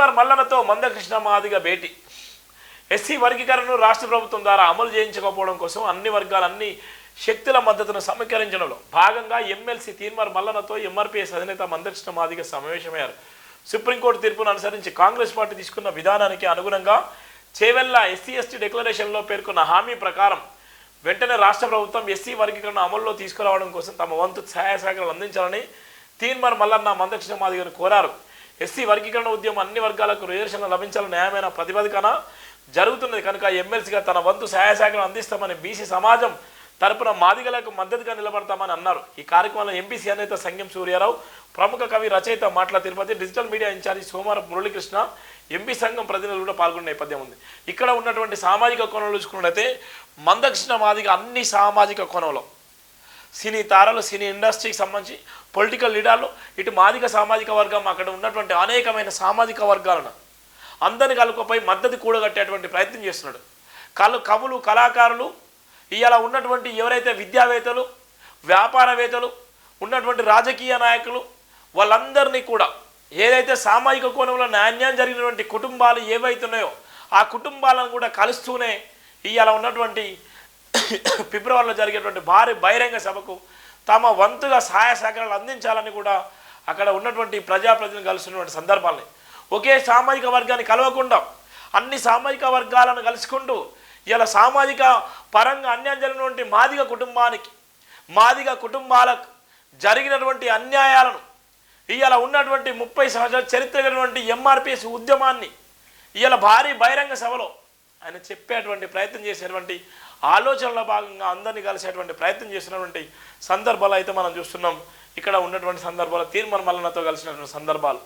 తీన్మార్ మల్లనతో మందకృష్ణ మాదిగ భేటీ. SC వర్గీకరణను రాష్ట్ర ప్రభుత్వం ద్వారా అమలు చేయించకపోవడం కోసం అన్ని వర్గాల అన్ని శక్తుల మద్దతును సమీకరించడంలో భాగంగా ఎమ్మెల్సీ తీన్మార్ మల్లనతో ఎంఆర్పీఎస్ అధినేత మందకృష్ణ మాదిగ సమావేశమయ్యారు. సుప్రీంకోర్టు తీర్పును అనుసరించి కాంగ్రెస్ పార్టీ తీసుకున్న విధానానికి అనుగుణంగా చేవెల్ల ఎస్సీ ఎస్టీ డిక్లరేషన్లో పేర్కొన్న హామీ ప్రకారం వెంటనే రాష్ట్ర ప్రభుత్వం ఎస్సీ వర్గీకరణ అమల్లో తీసుకురావడం కోసం తమ వంతు సహాయ సహకారాలు అందించాలని తీన్మార్ మల్లన్న మందకృష్ణ మాదిగను కోరారు. ఎస్సీ వర్గీకరణ ఉద్యమం అన్ని వర్గాలకు రిజర్వేషన్లు లభించాలని న్యాయమైన ప్రతిపాదికన జరుగుతున్నది. కనుక ఎమ్మెల్సీగా తన వంతు సహాయశాఖను అందిస్తామని బీసీ సమాజం తరపున మాదిగలకు మద్దతుగా నిలబడతామని అన్నారు. ఈ కార్యక్రమంలో ఎంపీసీ అనేత సంగం సూర్యారావు ప్రముఖ కవి రచయిత మాటల తిరుపతి డిజిటల్ మీడియా ఇన్ఛార్జి సోమవారం మురళీకృష్ణ ఎంపీ సంఘం ప్రతినిధులు కూడా పాల్గొన్న నేపథ్యం ఉంది. ఇక్కడ ఉన్నటువంటి సామాజిక కోణంలో చూసుకున్నట్లయితే మందకృష్ణ మాదిగ అన్ని సామాజిక కోణంలో సినీ తారలు సినీ ఇండస్ట్రీకి సంబంధించి పొలిటికల్ లీడర్లు ఇటు మాదిక సామాజిక వర్గం అక్కడ ఉన్నటువంటి అనేకమైన సామాజిక వర్గాలను అందరిని కలుపుపై మద్దతు కూడగట్టేటువంటి ప్రయత్నం చేస్తున్నాడు. కలు కవులు కళాకారులు ఇవాళ ఉన్నటువంటి ఎవరైతే విద్యావేత్తలు వ్యాపారవేత్తలు ఉన్నటువంటి రాజకీయ నాయకులు వాళ్ళందరినీ కూడా ఏదైతే సామాజిక కోణంలో నాణ్యం జరిగినటువంటి కుటుంబాలు ఏవైతున్నాయో ఆ కుటుంబాలను కూడా కలుస్తూనే ఇవాళ ఉన్నటువంటి ఫిబ్రవరిలో జరిగేటువంటి భారీ బహిరంగ సభకు తమ వంతుగా సహాయ సహకారాలు అందించాలని కూడా అక్కడ ఉన్నటువంటి ప్రజాప్రతినిధులు కలుస్తున్నటువంటి సందర్భాలని ఒకే సామాజిక వర్గాన్ని కలవకుండా అన్ని సామాజిక వర్గాలను కలుసుకుంటూ ఇలా సామాజిక పరంగా అన్యాయం జరిగినటువంటి మాదిగ కుటుంబానికి మాదిగ కుటుంబాలకు జరిగినటువంటి అన్యాయాలను ఇవాళ ఉన్నటువంటి ముప్పై సంవత్సరాల చరిత్ర కలిగినటువంటి ఎంఆర్పిఎస్ ఉద్యమాన్ని ఇవాళ భారీ బహిరంగ సభలో ఆయన చెప్పేటువంటి ప్రయత్నం చేసేటువంటి ఆలోచనలో భాగంగా అందరినీ కలిసేటువంటి ప్రయత్నం చేసినటువంటి సందర్భాలు అయితే మనం చూస్తున్నాం. ఇక్కడ ఉన్నటువంటి సందర్భాలు తీర్మాన మల్లనతో కలిసినటువంటి సందర్భాలు.